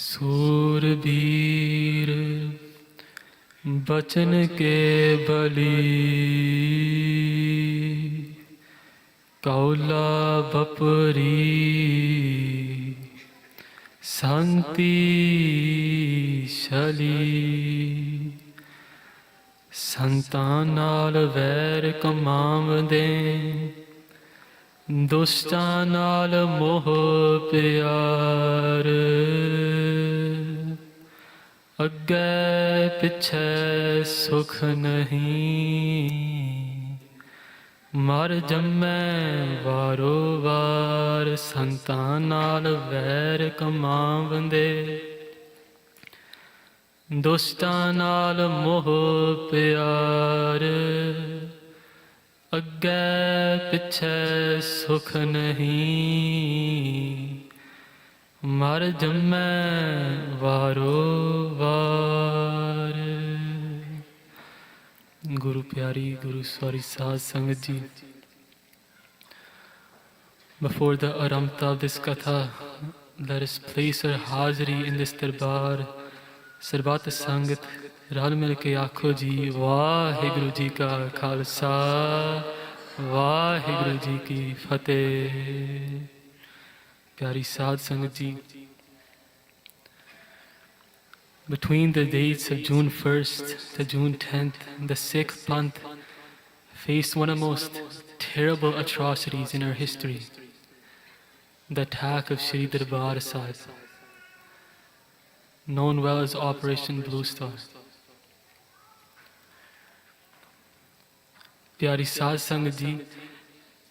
ਸੂਰਬੀਰ ਬਚਨ ਕੇ ਬਲੀ ਕੌਲਾ ਬਪਰੀ ਸੰਤੀ ਸ਼ਲੀ ਸੰਤਾਂ ਨਾਲ ਵੈਰ ਕਮਾਵਦੇ ਦੁਸ਼ਟਾਂ ਨਾਲ ਮੋਹ ਪਿਆਰ ਅੱਗੇ ਪਿਛੇ ਸੁਖ ਨਹੀਂ ਮਰ ਜੰਮੈ ਵਾਰੋ ਵਾਰ ਸੰਤਾਂ ਨਾਲ ਵੈਰ ਕਮਾਵੰਦੇ ਦੁਸ਼ਟਾਂ ਨਾਲ ਮੋਹ ਪਿਆਰ ਅੱਗੇ ਪਿਛੇ ਸੁਖ ਨਹੀਂ ਮਰ ਜੰਮੈ ਵਾਰੋ ਵਾਰ ਗੁਰੂ ਪਿਆਰੀ ਗੁਰੂ ਸਾਰੀ ਸਾਧ ਸੰਗਤ ਜੀ ਬਿਫੋਰ ਅਰੰਭ ਅਰੰਤਾ ਦਿਸ ਕਥਾ ਦਰ ਇਸ ਪਲੇਸ ਅ ਹਾਜ਼ਰੀ ਇਨ ਦਿਸ ਦਰਬਾਰ ਸਰਬਤ ਸੰਗਤ ਰਲ ਮਿਲ ਕੇ ਆਖੋ ਜੀ ਵਾਹਿਗੁਰੂ ਜੀ ਕਾ ਖਾਲਸਾ ਵਾਹਿਗੁਰੂ ਜੀ ਕੀ ਫਤਿਹ Pyari Saad Sangat between the dates of June 1st to June 10th, the Sikh Panth faced one of the most terrible atrocities in our history the attack of Sri Darbar Sahib, known well as Operation Blue Star. Pyari Saad Sangh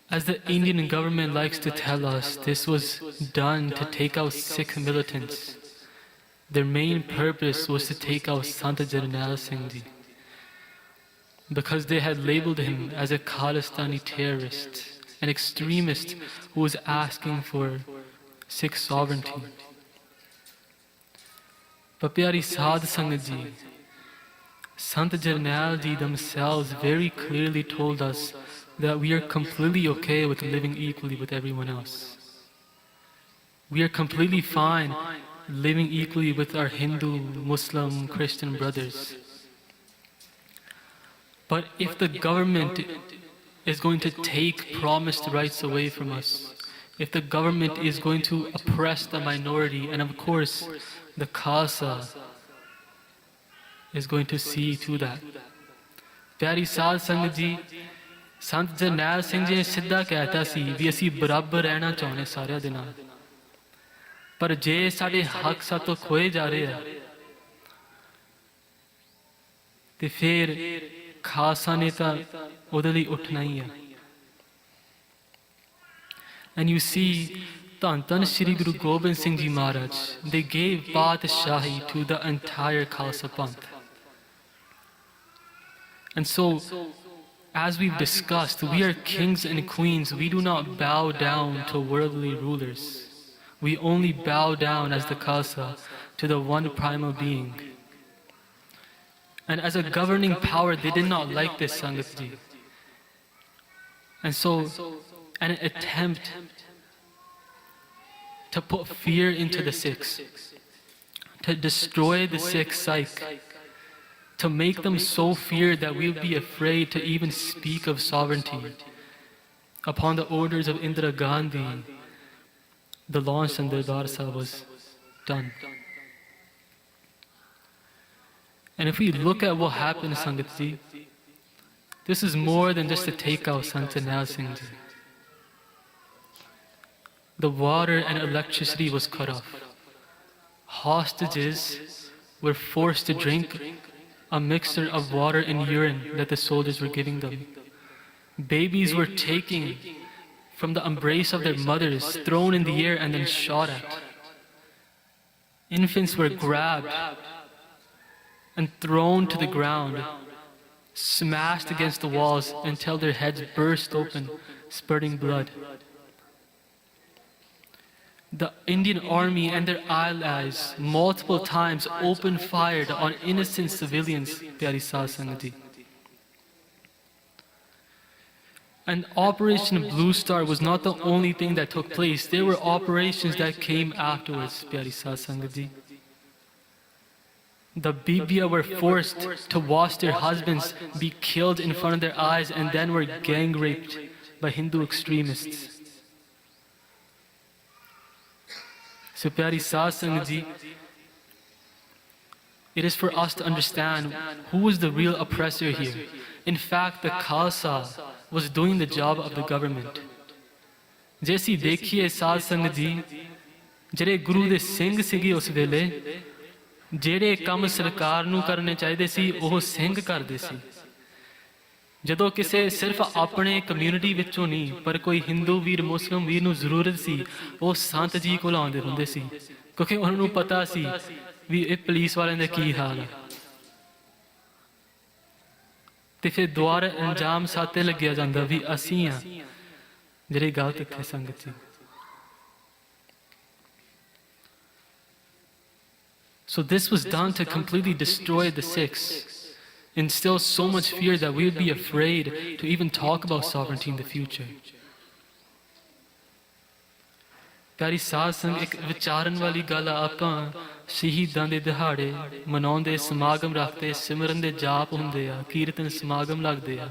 as the Indian government likes to tell us, this was done to take out Sikh militants. Their main purpose was to take out Santa Jarnal Singh Ji because they had labeled him as a Khalistani terrorist, an extremist who was asking for Sikh sovereignty. But Pyari Sadh Sangh Ji, Sant Ji themselves very clearly told us that we are completely okay with living equally with everyone else. We are completely fine living equally with our Hindu, Muslim, Christian brothers. But if the government is going to take promised rights away from us, if the government is going to oppress the minority, and of course, the Khalsa is going to see to that. Pyari Sad Sangh Ji, ਸੰਤ ਜਰਨੈਲ ਸਿੰਘ ਜੀ ਨੇ ਸਿੱਧਾ ਕਹਿਤਾ ਸੀ ਵੀ ਅਸੀਂ ਬਰਾਬਰ ਰਹਿਣਾ ਚਾਹੁੰਦੇ ਸਾਰਿਆਂ ਦੇ ਨਾਲ ਪਰ ਜੇ ਸਾਡੇ ਹੱਕ ਸਾਤੋਂ ਖੋਏ ਜਾ ਰਹੇ ਆ ਤੇ ਫਿਰ ਖਾਸਾ ਨੇ ਤਾਂ ਉਹਦੇ ਲਈ ਉੱਠਣਾ ਹੀ ਆ ਐਂਡ ਯੂ ਸੀ ਤਾਂ ਤਨ ਸ੍ਰੀ ਗੁਰੂ ਗੋਬਿੰਦ ਸਿੰਘ ਜੀ ਮਹਾਰਾਜ ਦੇ ਗੇਵ ਬਾਦਸ਼ਾਹੀ to the entire Khalsa Panth and so As we've discussed, we are kings and queens. We do not bow down to worldly rulers. We only bow down as the Khalsa to the one primal being. And as a governing power, they did not like this Sangatji. And so, an attempt to put fear into the Sikhs, to destroy the Sikh psyche to make them so feared that we would be afraid to even speak of sovereignty. Upon the orders of Indira Gandhi, the launch on the Darsa was done. And if we look at what happened Sangatji, this is more than just a takeout, Santanal Singh The water and electricity was cut off. Hostages were forced to drink a mixture of water and urine that the soldiers were giving them. Babies were taken from the embrace of their mothers, thrown in the air, and then shot at. Infants were grabbed and thrown to the ground, smashed against the walls until their heads burst open, spurting blood. The Indian army and their allies multiple times opened fire on innocent civilians, Pyari Sangati. And Operation Blue Star was not the only thing that took place. There were operations that came afterwards, Pyari Sangati. The Bibia were forced to watch their husbands be killed in front of their eyes and then were gang raped by Hindu extremists. So, Pyari Ji, it is for us to understand who was the real oppressor here. In fact, the Khalsa was doing the job of the government. Jesse ਦੇਖੀਏ ਸਾਧ ਸੰਗ ਜੀ ਜਿਹੜੇ ਗੁਰੂ ਦੇ ਸਿੰਘ ਸੀਗੇ ਉਸ ਵੇਲੇ ਜਿਹੜੇ ਕੰਮ ਸਰਕਾਰ ਨੂੰ ਕਰਨੇ ਚਾਹੀਦੇ ਸੀ ਉਹ ਸਿੰਘ ਕਰਦੇ ਸੀ ਜਦੋਂ ਕਿਸੇ ਸਿਰਫ ਆਪਣੇ ਕਮਿਊਨਿਟੀ ਵਿੱਚੋਂ ਨਹੀਂ ਪਰ ਕੋਈ ਹਿੰਦੂ ਵੀਰ ਮੁਸਲਮ ਵੀਰ ਨੂੰ ਜ਼ਰੂਰਤ ਸੀ ਉਹ ਸੰਤ ਜੀ ਕੋਲ ਆਉਂਦੇ ਹੁੰਦੇ ਸੀ ਕਿਉਂਕਿ ਉਹਨਾਂ ਨੂੰ ਪਤਾ ਸੀ ਵੀ ਇਹ ਪੁਲਿਸ ਵਾਲਿਆਂ ਦਾ ਕੀ ਹਾਲ ਹੈ ਤੇ ਫਿਰ ਦੁਆਰੇ ਅੰਜਾਮ ਸਾਤੇ ਲੱਗਿਆ ਜਾਂਦਾ ਵੀ ਅਸੀਂ ਆ ਜਿਹੜੇ ਗਲਤ ਇੱਥੇ ਸੰਗਤ ਸੀ so this was done to completely destroy the Sikhs instill so much fear that we would be afraid to even talk about sovereignty in the future. ਪਿਆਰੀ ਸਾਧ ਸੰਗ ਇੱਕ ਵਿਚਾਰਨ ਵਾਲੀ ਗੱਲ ਆਪਾਂ ਸ਼ਹੀਦਾਂ ਦੇ ਦਿਹਾੜੇ ਮਨਾਉਂਦੇ ਸਮਾਗਮ ਰੱਖਦੇ ਸਿਮਰਨ ਦੇ ਜਾਪ ਹੁੰਦੇ ਆ ਕੀਰਤਨ ਸਮਾਗਮ ਲੱਗਦੇ ਆ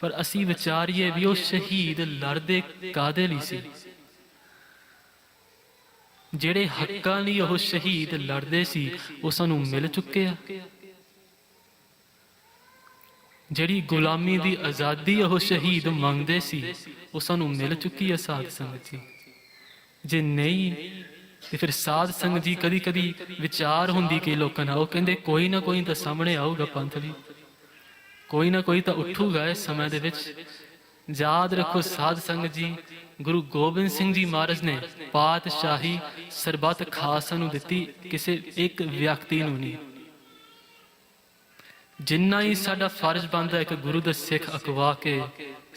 ਪਰ ਅਸੀਂ ਵਿਚਾਰੀਏ ਵੀ ਉਹ ਸ਼ਹੀਦ ਲੜਦੇ ਕਾਦੇ ਲਈ ਸੀ ਜਿਹੜੇ ਹੱਕਾਂ ਲਈ ਉਹ ਸ਼ਹੀਦ ਲੜਦੇ ਸੀ ਉਹ ਸਾਨੂੰ ਮਿਲ ਚੁੱਕੇ ਆ ਜਿਹੜੀ ਗੁਲਾਮੀ ਦੀ ਆਜ਼ਾਦੀ ਉਹ ਸ਼ਹੀਦ ਮੰਗਦੇ ਸੀ ਉਹ ਸਾਨੂੰ ਮਿਲ ਚੁੱਕੀ ਹੈ ਸਾਧ ਸੰਗਤ ਜੀ ਜੇ ਨਹੀਂ ਤੇ ਫਿਰ ਸਾਧ ਸੰਗਤ ਜੀ ਕਦੀ ਕਦੀ ਵਿਚਾਰ ਹੁੰਦੀ ਕਿ ਲੋਕਾਂ ਨਾਲ ਉਹ ਕਹਿੰਦੇ ਕੋਈ ਨਾ ਕੋਈ ਤਾਂ ਸਾਹਮਣੇ ਆਊਗਾ ਪੰਥ ਜੀ ਕੋਈ ਨਾ ਕੋਈ ਤਾਂ ਉੱਠੂਗਾ ਇਸ ਸਮੇਂ ਦੇ ਵਿੱਚ ਯਾਦ ਰੱਖੋ ਸਾਧ ਸੰਗਤ ਜੀ ਗੁਰੂ ਗੋਬਿੰਦ ਸਿੰਘ ਜੀ ਮਹਾਰਾਜ ਨੇ ਪਾਤਸ਼ਾਹੀ ਸਰਬੱਤ ਖਾਸ ਨੂੰ ਦਿੱਤੀ ਕਿਸੇ ਇੱਕ ਵਿਅਕਤੀ ਨੂੰ ਨਹੀਂ ਜਿੰਨਾ ਹੀ ਸਾਡਾ ਫਰਜ਼ ਬਣਦਾ ਹੈ ਗੁਰੂ ਦੇ ਸਿੱਖ ਅਕਵਾ ਕੇ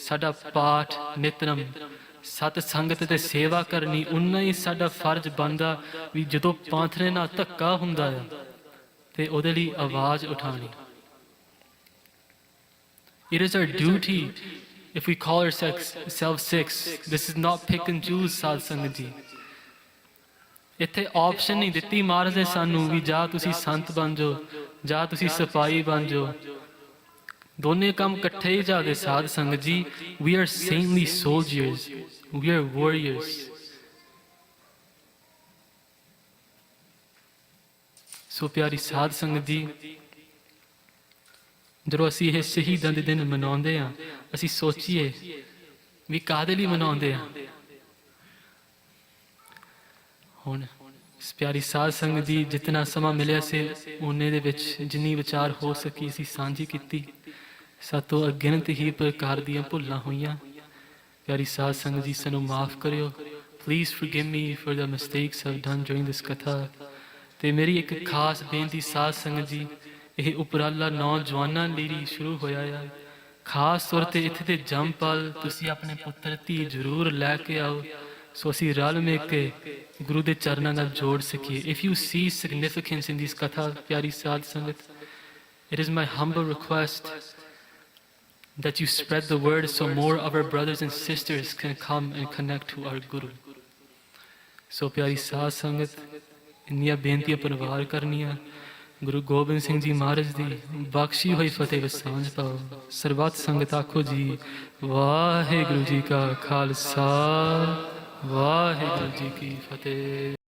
ਸਾਡਾ ਪਾਠ ਨਿਤਨਮ ਸਤ ਸੰਗਤ ਤੇ ਸੇਵਾ ਕਰਨੀ ਉਨਾ ਹੀ ਸਾਡਾ ਫਰਜ਼ ਬਣਦਾ ਵੀ ਜਦੋਂ ਪਾਥਰੇ ਨਾਲ ਧੱਕਾ ਹੁੰਦਾ ਹੈ ਤੇ ਉਹਦੇ ਲਈ ਆਵਾਜ਼ ਉਠਾਣੀ it is our duty if we call ourselves Sikhs this is not pick and choose Sadh Sangat ਜੀ ਇੱਥੇ ਆਪਸ਼ਨ ਨਹੀਂ ਦਿੱਤੀ ਮਹਾਰਾਜ ਨੇ ਸਾਨੂੰ ਵੀ ਜਾ ਤੁਸੀਂ ਸੰਤ ਬਣ ਜਾਓ ਜਾਂ ਤੁਸੀਂ ਸਫਾਈ ਬਣ ਜਾਓ ਦੋਨੇ ਕੰਮ ਇਕੱਠੇ ਹੀ ਜਾਦੇ Sadh Sangat ji we are similarly soldiers we are warriors so ਪਿਆਰੀ ਸਾਧ ਸੰਗਤ ਜੀ ਜਦੋਂ ਅਸੀਂ ਇਹ ਸ਼ਹੀਦਾਂ ਦੇ ਦਿਨ ਮਨਾਉਂਦੇ ਆ ਅਸੀਂ ਸੋਚੀਏ ਵੀ ਕਾਦੇ ਲਈ ਮਨਾਉਂਦੇ ਆ ਹੁਣ ਇਸ ਪਿਆਰੀ ਸਾਧ ਸੰਗਤ ਦੀ ਜਿੰਨਾ ਸਮਾਂ ਮਿਲਿਆ ਸੀ ਉਹਨੇ ਦੇ ਵਿੱਚ ਜਿੰਨੀ ਵਿਚਾਰ ਹੋ ਸਕੀ ਸੀ ਸਾਂਝੀ ਕੀਤੀ ਸਤੋ ਅਗਿਨਤ ਹੀ ਪ੍ਰਕਾਰ ਦੀਆਂ ਭੁੱਲਾਂ ਹੋਈਆਂ ਪਿਆਰੀ ਸਾਧ ਸੰਗਤ ਜੀ ਸਾਨੂੰ ਮਾਫ ਕਰਿਓ please forgive me for the mistakes I've done doing this katha ਤੇ ਮੇਰੀ ਇੱਕ ਖਾਸ ਬੇਨਤੀ ਸਾਧ ਸੰਗਤ ਜੀ ਇਹ ਉਪਰਾਲਾ ਨੌਜਵਾਨਾਂ ਲਈ ਸ਼ੁਰੂ ਹੋਇਆ ਹੈ ਖਾਸ ਤੌਰ ਤੇ ਇੱਥੇ ਦੇ ਜੰਪਲ ਤੁਸੀਂ ਆਪਣੇ ਪੁੱਤਰ ਧੀ ਜ਼ਰੂਰ ਲੈ ਕੇ ਆਓ ਸੋ ਅਸੀਂ ਰਲ ਮੇ ਕੇ ਗੁਰੂ ਦੇ ਚਰਨਾਂ ਨਾਲ ਜੋੜ ਸਕੀਏ if you see significance in this katha ਪਿਆਰੀ Sadh Sangat it is my humble request that you spread the word so more of our brothers and sisters can come and connect to our Guru so ਪਿਆਰੀ ਸਾਧ ਸੰਗਤ ਇੰਨੀਆਂ ਬੇਨਤੀਆਂ ਪਰਿਵਾਰ ਕਰਨੀਆਂ ਗੁਰੂ ਗੋਬਿੰਦ ਸਿੰਘ ਜੀ ਮਹਾਰਾਜ ਦੀ ਬਖਸ਼ੀ ਹੋਈ ਫਤਿਹ ਵਿੱਚ ਸਾਂਝ ਪਾਓ ਸਰਬੱਤ ਸੰਗਤ ਆਖੋ ਜੀ ਵਾਹਿਗੁਰੂ ਜੀ ਕਾ ਖਾਲਸਾ ਵਾਹਿਗੁਰੂ ਜੀ ਕੀ ਫਤਿਹ